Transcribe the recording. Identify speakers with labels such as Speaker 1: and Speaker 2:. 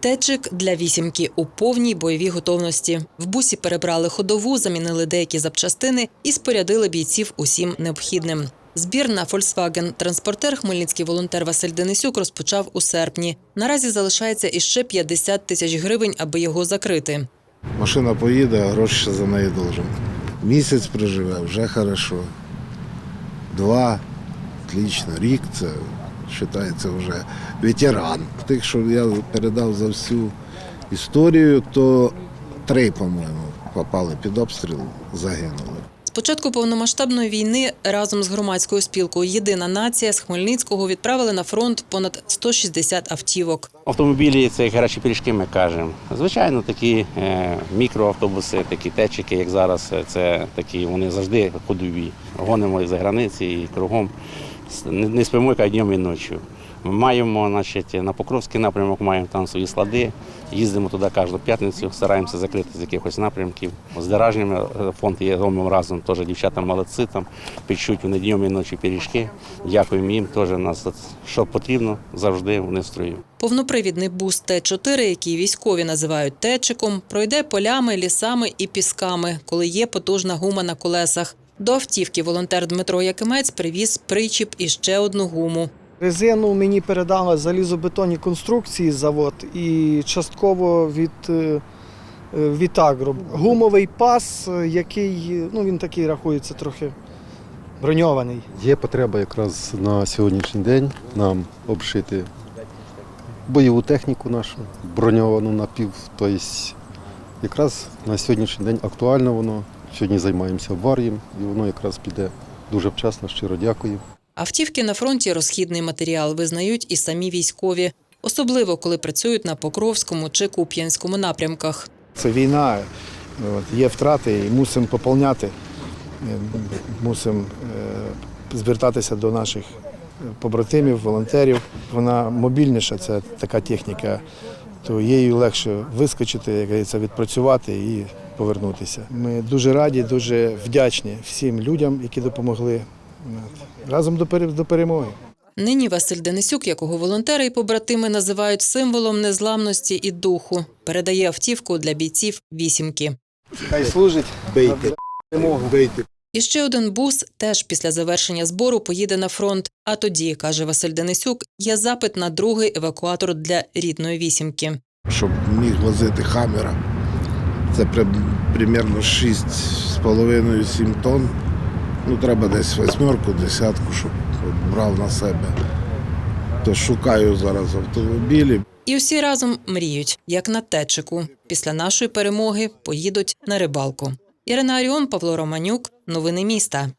Speaker 1: Течик для вісімки у повній бойовій готовності. В бусі перебрали ходову, замінили деякі запчастини і спорядили бійців усім необхідним. Збір на Volkswagen транспортер хмельницький волонтер Василь Денисюк розпочав у серпні. Наразі залишається іще 50 тисяч гривень, аби його закрити.
Speaker 2: Машина поїде, а гроші за неї должен. Місяць проживе, вже хорошо. Два, отлично, рік це вважається вже ветеран. Тих, що я передав за всю історію, то три, по-моєму, попали під обстріл, загинули.
Speaker 1: З початку повномасштабної війни разом з громадською спілкою Єдина нація з Хмельницького відправили на фронт понад 160 автівок.
Speaker 3: Автомобілі це гарячі пиріжки, ми кажемо. Звичайно, такі е, мікроавтобуси, такі течики, як зараз, е, це такі, вони завжди ходові. Гонимо і за границі і кругом. Не, спимо яка днем і ночі. Ми маємо, значить, на Покровський напрямок маємо там свої склади. Їздимо туди кожну п'ятницю, стараємося закрити з якихось напрямків. З деражнями е, фонд є ромом разом, теж дівчата молодці там, печуть вони днем і ночі пиріжки. Дякуємо їм, теж нас що потрібно, завжди вони строю.
Speaker 1: Повнопривідний бус Т-4, який військові називають течиком, пройде полями, лісами і пісками, коли є потужна гума на колесах. До автівки волонтер Дмитро Якимець привіз причіп і ще одну гуму.
Speaker 4: Резину мені передали залізобетонні конструкції завод і частково від, е, е, від Агро. Гумовий пас, е, який ну, він такий рахується трохи броньований.
Speaker 5: Є потреба якраз на сьогоднішній день нам обшити бойову техніку нашу, броньовану напів. Тобто якраз на сьогоднішній день актуально воно. Сьогодні займаємося аварієм і воно якраз піде дуже вчасно, щиро дякую.
Speaker 1: Автівки на фронті розхідний матеріал визнають і самі військові, особливо коли працюють на Покровському чи Куп'янському напрямках.
Speaker 2: Це війна, є втрати і мусимо поповняти, е, мусимо е, звертатися до наших побратимів, волонтерів. Вона мобільніша, це така техніка, то їй легше вискочити, як говориться, відпрацювати і повернутися. Ми дуже раді, дуже вдячні всім людям, які допомогли. Разом до перемоги.
Speaker 1: Нині Василь Денисюк, якого волонтери і побратими називають символом незламності і духу, передає автівку для бійців вісімки.
Speaker 4: Хай служить.
Speaker 2: Бейте, бейте.
Speaker 1: І ще один бус теж після завершення збору поїде на фронт. А тоді, каже Василь Денисюк, є запит на другий евакуатор для рідної вісімки.
Speaker 2: щоб міг возити хамера. Це при, примерно 6,5-7 тонн. Ну, треба десь восьмерку, десятку, щоб брав на себе. То шукаю зараз автомобілі.
Speaker 1: І усі разом мріють, як на течику. Після нашої перемоги поїдуть на рибалку. Ірина Аріон, Павло Романюк. Новини міста.